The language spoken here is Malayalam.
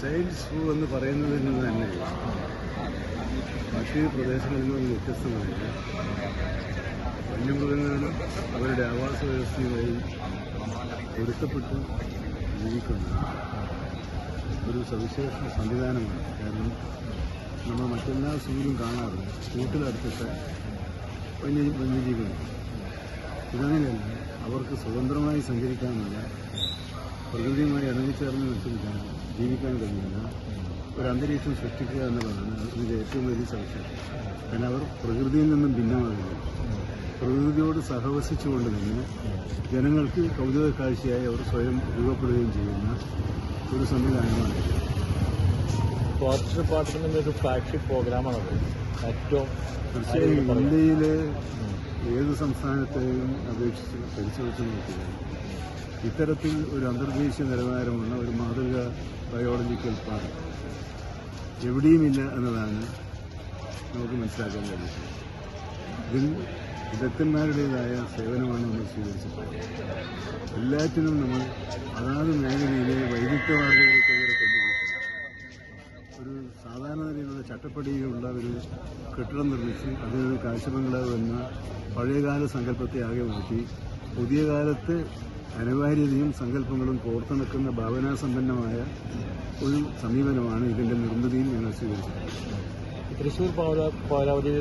സയൻസ് ഫ്ലൂ എന്ന് പറയുന്നതിൽ നിന്ന് തന്നെ. മറ്റ് പ്രദേശങ്ങളിൽ നിന്ന് വ്യത്യസ്തമായിട്ട് വന്യമൃഗങ്ങളും അവരുടെ ആവാസ വ്യവസ്ഥയുമായി പൊരുത്തപ്പെട്ട് ജീവിക്കുന്ന. ഒരു സവിശേഷ സംവിധാനമാണ്. കാരണം നമ്മൾ മറ്റെല്ലാ സൂര്യനും കാണാറുണ്ട്. കൂട്ടിലടുത്തിട്ട് വന്യ വന്യജീവികൾ. ഇതങ്ങനെയല്ല. അവർക്ക് സ്വതന്ത്രമായി സഞ്ചരിക്കാനുള്ള പ്രകൃതിയുമായി ഇണങ്ങിച്ചേർന്ന് നിൽക്കാൻ ജീവിക്കാൻ കഴിയുന്ന ഒരു അന്തരീക്ഷം സൃഷ്ടിക്കുക എന്നുള്ളതാണ് ഇതിന്റെ ഏറ്റവും വലിയ സംശയം കാരണം അവർ പ്രകൃതിയിൽ നിന്നും ഭിന്നമാകുന്നു. പ്രകൃതിയോട് സഹവസിച്ചുകൊണ്ട് തന്നെ ജനങ്ങൾക്ക് കൗതുക കാഴ്ചയായി അവർ സ്വയം രൂപപ്പെടുകയും ചെയ്യുന്ന ഒരു സംവിധാനമാണ്. ഫോറസ്റ്റ് ഡിപ്പാർട്ട്മെന്റിന്റെ ഒരു ഫ്ലാഗ്ഷിപ്പ് പ്രോഗ്രാമാണത് ഏറ്റവും തീർച്ചയായും ഇന്ത്യയിലെ ഏത് സംസ്ഥാനത്തെയും അപേക്ഷിച്ച് പരിശോധിച്ച് നോക്കിയാൽ ഇത്തരത്തിൽ ഒരു അന്തർദേശീയ നിലവാരമുള്ള ഒരു മാതൃക ബയോളജിക്കൽ പാർക്ക് എവിടെയുമില്ല എന്നതാണ് നമുക്ക് മനസ്സിലാക്കാൻ കഴിയുന്നത്. ഇതിൽ വിദഗ്ധന്മാരുടേതായ സേവനമാണ് നമ്മൾ സ്വീകരിച്ചിട്ടുള്ളത്. എല്ലാറ്റിനും നമ്മൾ അതാത് മേഖലയിലെ കൊണ്ടുപോയിട്ടുണ്ട് ഒരു സാധാരണ നിലയിലുള്ള ചട്ടപ്പടിയിലുള്ള ഒരു കെട്ടിടം നിർമ്മിച്ച് അതിനൊരു കാഴ്ചബംഗ്ലാവ് എന്ന പഴയകാല സങ്കല്പത്തെ ആകെ മാറ്റി പുതിയ കാലത്ത് അനിവാര്യതയും സങ്കല്പങ്ങളും ഭാവനാ ഭാവനാസമ്പന്നമായ ഒരു സമീപനമാണ് ഇതിന്റെ നിർമ്മിതിയിൽ ഞങ്ങൾ സ്വീകരിച്ചത് തൃശ്ശൂർ പൗര പൗരാവലിയുടെ